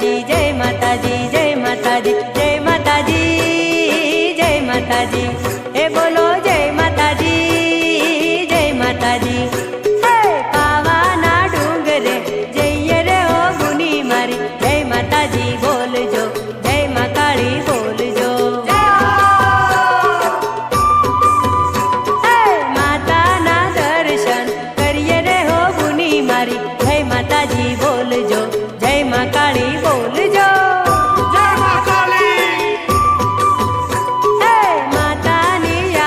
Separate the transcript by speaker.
Speaker 1: जी जय माता जी जय माता जी जय माता जी जय माता जी हे बोलो जय माता जी, जय माता जी। મારી જય માતાજી બોલજો 咖喱风，你叫。